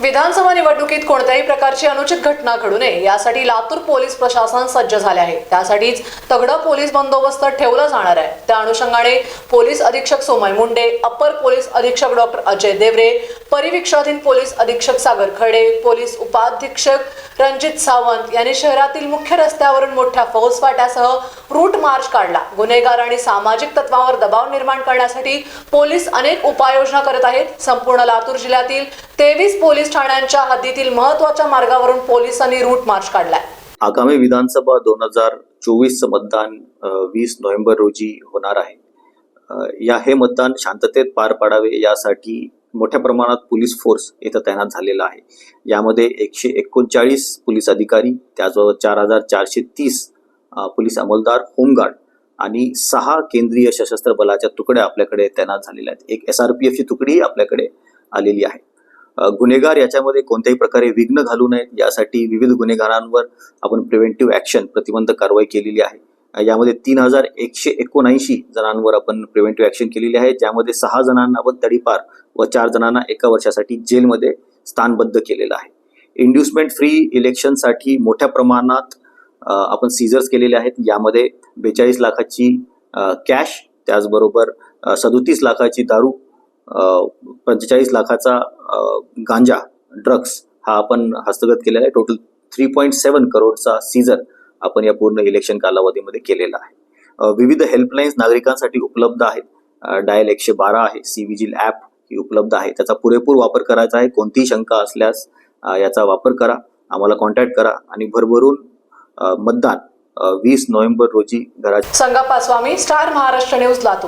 विधानसभा निवडणुकीत कोणत्याही प्रकारची अनुचित घटना घडू नये यासाठी लातूर पोलीस प्रशासन सज्ज झाले आहे. त्यासाठीच तगडा पोलीस बंदोबस्त ठेवला जाणार आहे. त्या अनुषंगाने पोलीस अधीक्षक सोमय मुंडे अप्पर पोलीस अधीक्षक डॉक्टर अजय देवरे परिवीक्षाधीन पोलीस अधीक्षक सागर खडे पोलीस उपाधीक्षक रणजित सावंत यांनी शहरातील मुख्य रस्त्यावरून मोठ्या फौजफाट्यासह रूट मार्च काढला. गुन्हेगार आणि सामाजिक तत्वावर दबाव निर्माण करण्यासाठी पोलीस अनेक उपाययोजना करत आहेत. संपूर्ण लातूर जिल्ह्यातील तेवीस पोलीस ठाण्यांच्या हद्दीतील महत्त्वाच्या मार्गावरून पोलिसांनी रूट मार्च काढलाय. आगामी विधानसभा दोन हजार चोवीसचं मतदान वीस नोव्हेंबर रोजी होणार आहे. या हे मतदान शांततेत पार पाडावे यासाठी मोठ्या प्रमाणात पोलीस फोर्स इथं तैनात झालेला आहे. यामध्ये एकशे एकोणचाळीस पोलीस अधिकारी त्याचबरोबर चार हजार चारशे तीस पोलीस अंमलदार होमगार्ड आणि सहा केंद्रीय सशस्त्र बलाच्या तुकड्या आपल्याकडे तैनात झालेल्या आहेत. एक एस आर पी एफची तुकडी आपल्याकडे आलेली आहे. गुन्हेगार याच्यामध्ये कोणत्याही प्रकारे विघ्न घालू नयेत. यासाठी विविध गुन्हेगारांवर आपण प्रिव्हेंटिव्ह ॲक्शन प्रतिबंधक कारवाई केलेली आहे. यामध्ये तीन हजार एकशे एकोणऐंशी जणांवर आपण प्रिव्हेंटिव्ह ॲक्शन केलेली आहे ज्यामध्ये सहा जणांना आपण तडीपार व चार जणांना एका वर्षासाठी जेलमध्ये स्थानबद्ध केलेलं आहे. इंड्युसमेंट फ्री इलेक्शनसाठी मोठ्या प्रमाणात आपण सीझर्स केलेले आहेत. यामध्ये बेचाळीस लाखाची कॅश त्याचबरोबर सदोतीस लाखाची दारू पंचेचाळीस लाखाचा गांजा ड्रग्स हा आपण हस्तगत केलेला आहे. टोटल थ्री पॉईंट सेवन करोडचा सीझर आपण या पूर्ण इलेक्शन कालावधीमध्ये केलेला आहे. विविध हेल्पलाईन्स नागरिकांसाठी उपलब्ध आहेत. डायल एकशे बारा आहे सी विजिल ॲप ही उपलब्ध आहे. त्याचा पुरेपूर वापर करायचा आहे. कोणतीही शंका असल्यास याचा वापर करा. आम्हाला कॉन्टॅक्ट करा. आणि भरभरून मतदान वीस नोव्हेंबर रोजी घरात संगाप्पा स्वामी स्टार महाराष्ट्र न्यूज लातूर.